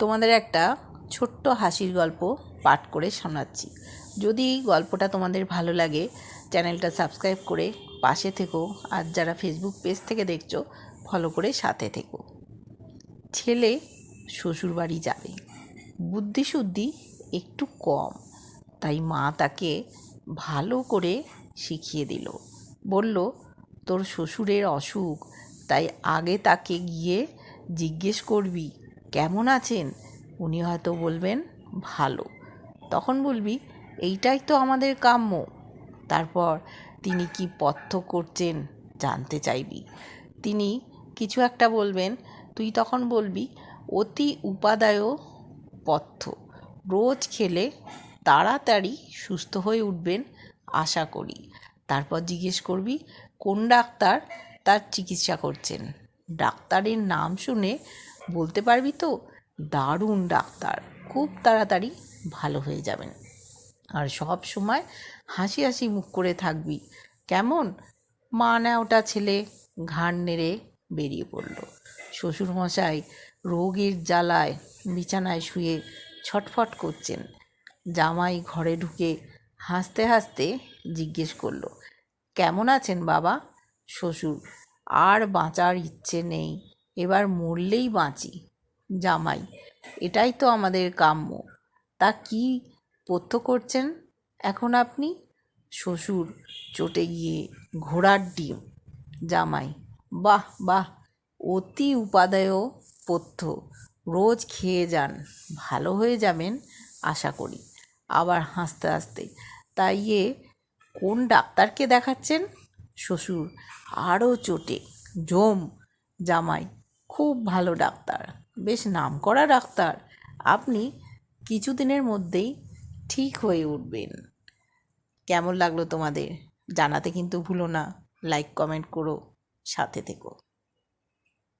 তোমাদের একটা ছোট্ট হাসির গল্প পাঠ করে শোনাচ্ছি যদি গল্পটা তোমাদের ভালো লাগে, চ্যানেলটা সাবস্ক্রাইব করে পাশে থেকো আর যারা ফেসবুক পেজ থেকে দেখছ ফলো করে সাথে থেকো। ছেলে শ্বশুরবাড়ি যাবে। বুদ্ধিশুদ্ধি একটু কম, তাই মা তাকে ভালো করে শিখিয়ে দিল। বলল, তোর শ্বশুরের অসুখ, তাই আগে তাকে গিয়ে জিজ্ঞেস করবি কেমন আছেন? উনি হয়তো বলবেন, ভালো। তখন বলবি, এইটাই তো আমাদের কাম্য। তারপর, তিনি কি পথ্য করছেন জানতে চাইবি? তিনি কিছু একটা বলবেন, তুই তখন বলবি, অতি উপাদায় পথ্য। রোজ খেলে তাড়াতাড়ি সুস্থ হয়ে উঠবেন, আশা করি। তারপর জিজ্ঞেস করবি, কোন ডাক্তার তার চিকিৎসা করছেন? ডাক্তারের নাম শুনে বলতে পারবি তো? দারুণ ডাক্তার। খুব তাড়াতাড়ি ভালো হয়ে যাবেন। আর সব সময় হাসি হাসি মুখ করে থাকবি। কেমন? মা ওটা ছেলে ঘাড় নেড়ে বেরিয়ে পড়ল। শ্বশুরমশাই রোগের জ্বালায় বিছানায় শুয়ে ছটফট করছেন। জামাই ঘরে ঢুকে হাসতে হাসতে জিজ্ঞেস করল, কেমন আছেন বাবা? শ্বশুর, আর বাঁচার ইচ্ছে নেই। এবার মরলেই বাঁচি, জামাই। এটাই তো আমাদের কাম্য। তা কি পথ্য করছেন এখন আপনি? শ্বশুর চটে গিয়ে ঘোড়ার ডিম, জামাই। বাহ বাহ, অতি উপাদেয় পথ্য রোজ খেয়ে যান, ভালো হয়ে যাবেন আশা করি। আবার হাসতে হাসতে। তাই এ কোন ডাক্তারকে দেখাচ্ছেন? শ্বশুর, আরও চোটে, জম, জামাই। খুব ভালো ডাক্তার। বেশ নাম করা ডাক্তার। আপনি কিছুদিনের মধ্যেই ঠিক হয়ে উঠবেন। কেমন লাগল তোমাদের? জানাতে কিন্তু ভুলো না। লাইক কমেন্ট করো। সাথে থেকো।